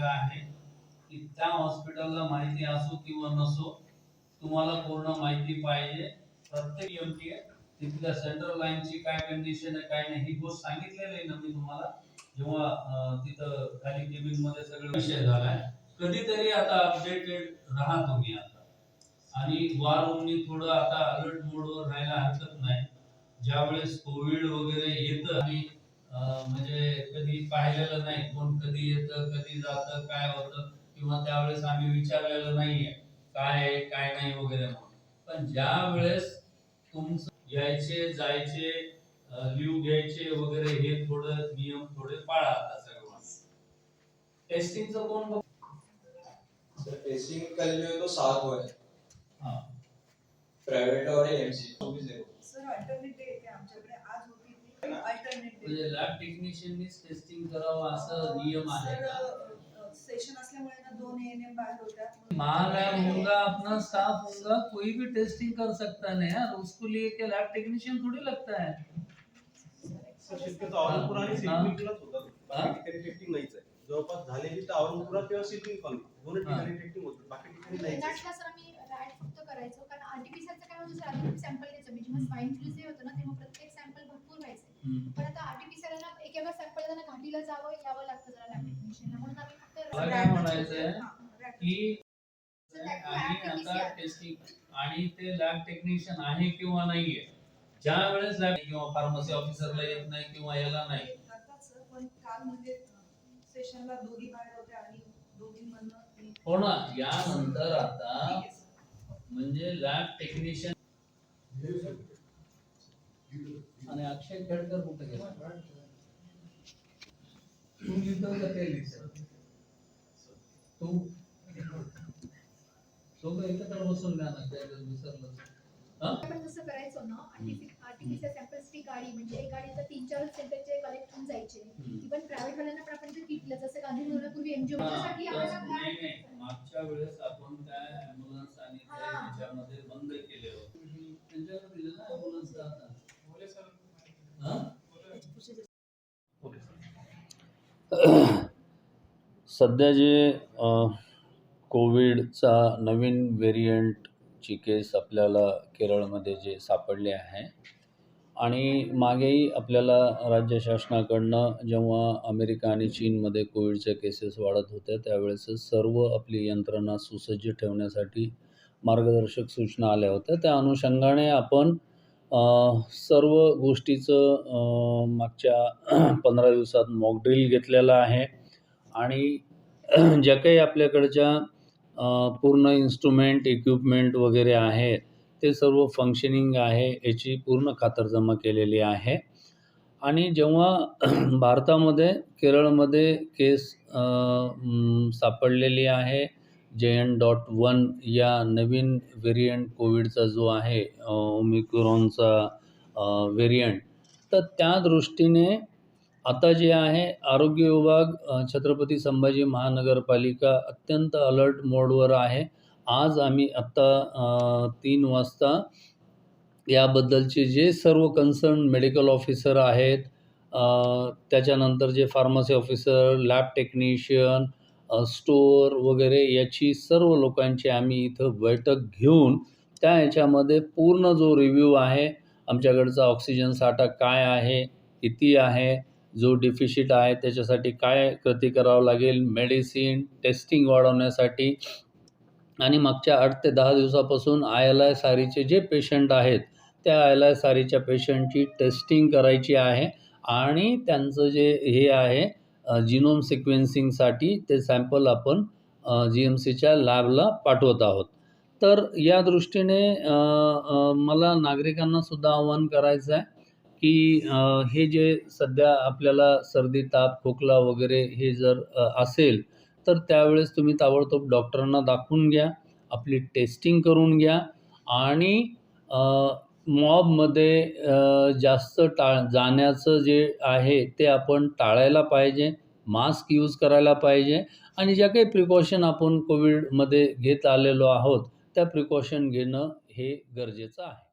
सांगितलेलं आहे. की त्या हॉस्पिटलला माहिती असो किंवा नसो तुम्हाला पूर्ण माहिती पाहिजे. प्रत्येक एमटी तिथल्या सेंट्रल लाईनची काय कंडिशन आहे काय नाही ही गोष्ट सांगितलेली आहे ना मी तुम्हाला. जेव्हा तिथं खाली केबिनमध्ये सगळं विषय झालाय. कधीतरी आता अपडेटेड राहा तुम्ही आता. आणि वार थोडं आता अलर्ट मोडवर राहायला हरकत नाही. ज्यावेळेस कोविड वगैरे येतं आणि म्हणजे कधी पाहिलेलं नाही कोण कधी येतं कधी जातं काय होतं किंवा त्यावेळेस आम्ही विचारलेलं नाहीये काय आहे काय नाही वगैरे म्हणून. पण ज्या वेळेस तुमचं यायचे जायचे लिव्ह घ्यायचे वगैरे हे थोडं नियम थोडे पाळा आता सर्व टेस्टिंगचं कोण टेस्टिंग कल जो है तो सात हुआ है. हा. प्राइवेट और एमसी चौबीस है सर अल्टरनेट डे येते आमच्याकडे आज होती ती अल्टरनेट डे म्हणजे लॅब टेक्निशियननीच टेस्टिंग करावं असं नियम आहे का? सेशन असल्यामुळे ना दोन एएनएम बाहेर होत्या माँ लैब होगा अपना स्टाफ होगा कोई भी टेस्टिंग कर सकता है. यार उसको लिए के लैब टेक्नीशियन थोड़ी लगता है? सर शक्यतो औरंगपूर आणि सिडनीलाच होतात हा? बाकी ठिकाणी टेस्टिंग नाहीच आहे. जवळपास झालेली तर औरंगपुरात किंवा सिडनी कॉलनी दोन ठिकाणी टेस्टिंग होतं. बाकी ठिकाणी नाहीच आहे. नाटला सर आम्ही रॅट फक्त करायचो. कारण आरटीपीसीआरचं काय होतं सर सॅम्पल घ्यायचं. म्हणजे जेव्हा स्वाईन फ्लू जे होतं ना तेव्हा प्रत्येक सॅम्पल भरपूर व्हायचे हम्म. पण आता आरटीपीसीआरला एक एका सॅम्पल त्यांना घाटीला जावं यावं लागतं जरा लॅब टेक्निशियनला म्हणून आम्ही फक्त मला काय म्हणायचंय की आणि आता PCR. टेस्टिंग आणि ते लॅब टेक्निशियन आहे किंवा नाहीये ज्या वेळेस लॅब किंवा फार्मसी ऑफिसरला येत नाही किंवा याला नाही पण काल म्हणजे सेशनला दोघी बाहेर होत्या आणि दोघींमधनं एक- हो ना यानंतर आता. म्हणजे लॅब टेक्निशियन आणि अक्षय खेडकर कुठे गेला तू लिहितो का ते दोघं एकत्र बसून द्या ना त्या विसरलं हा आपण जसं करायचो ना आरटीपीसीआर सॅम्पल्सची गाडी म्हणजे एक गाडी तर तीन चार सेंटरचे कलेक्ट होऊन जायचे. इव्हन प्रायव्हेट वाल्यांना पण आपण ते किटलं जसं गांधीनगरपूर्वी एनजीओ साठी नाही, आम्हाला नाही. मागच्या वेळेस आपण काय ॲम्ब्युलन्स आणि ते हा. ह्याच्यामध्ये बंद केले होते त्यांच्याकडे दिलं ना ॲम्ब्युलन्स आता हा? सध्या जे कोविडचा नवीन व्हेरियंटची केस आपल्याला केरळमध्ये जे सापडले आहे आणि मागेही आपल्याला राज्य शासनाकडनं जेव्हा अमेरिका आणि चीनमध्ये कोविडच्या केसेस वाढत होत्या त्यावेळेस सर्व आपली यंत्रणा सुसज्ज ठेवण्यासाठी मार्गदर्शक सूचना आल्या होत्या. त्या अनुषंगाने आपण सर्व गोष्टीचं मागच्या पंधरा दिवसात मॉकड्रिल घेतलेलं आहे. आणि ज्या काही आपल्याकडच्या पूर्ण इन्स्ट्रुमेंट इक्विपमेंट वगैरे आहे ते सर्व फंक्शनिंग आहे याची पूर्ण खातरजमा केलेली आहे. आणि जेव्हा भारतामध्ये केरळमध्ये केस सापडलेली आहे जे एन डॉट वन या नवीन व्हेरियंट कोविडचा जो आहे ओमिक्रॉनचा व्हेरियंट तर त्या दृष्टीने आता जे आहे आरोग्य विभाग छत्रपती संभाजी महानगरपालिका अत्यंत अलर्ट मोडवर आहे. आज आम्ही आत्ता तीन वाजता याबद्दलचे जे सर्व कन्सर्न मेडिकल ऑफिसर आहेत त्याच्यानंतर जे pharmacy officer lab technician store वगैरे याची सर्व लोकांची आम्ही इथं बैठक घेऊन त्या याच्यामध्ये पूर्ण जो रिव्ह्यू आहे आमच्याकडचा ऑक्सिजन साठा काय आहे किती आहे जो डिफिशिट आहे त्याच्यासाठी काय कृती करावं लागेल मेडिसिन टेस्टिंग वाढवण्यासाठी आणि मागच्या आठ ते दहा दिवसापासून आय एल आय सारीचे जे पेशंट आहेत त्या आय एल आय सारीच्या पेशंटची टेस्टिंग करायची आहे आणि त्यांचं जे हे आहे जिनोम सिक्वेन्सिंगसाठी ते सॅम्पल आपण जी एम सीच्या लॅबला पाठवत आहोत. तर या दृष्टीने मला नागरिकांनासुद्धा आवाहन करायचं आहे की हे जे सध्या आपल्याला सर्दी ताप खोकला वगैरे हे जर असेल तर त्यावेळेस तुम्ही ताबडतोब डॉक्टरांना दाखवून घ्या आपली टेस्टिंग करून घ्या आणि मॉबमध्ये जास्त टाळ जाण्याचं जे आहे ते आपण टाळायला पाहिजे. मास्क यूज करायला पाहिजे. आणि ज्या काही प्रिकॉशन आपण कोविडमध्ये घेत आलेलो आहोत त्या प्रिकॉशन घेणं हे गरजेचं आहे.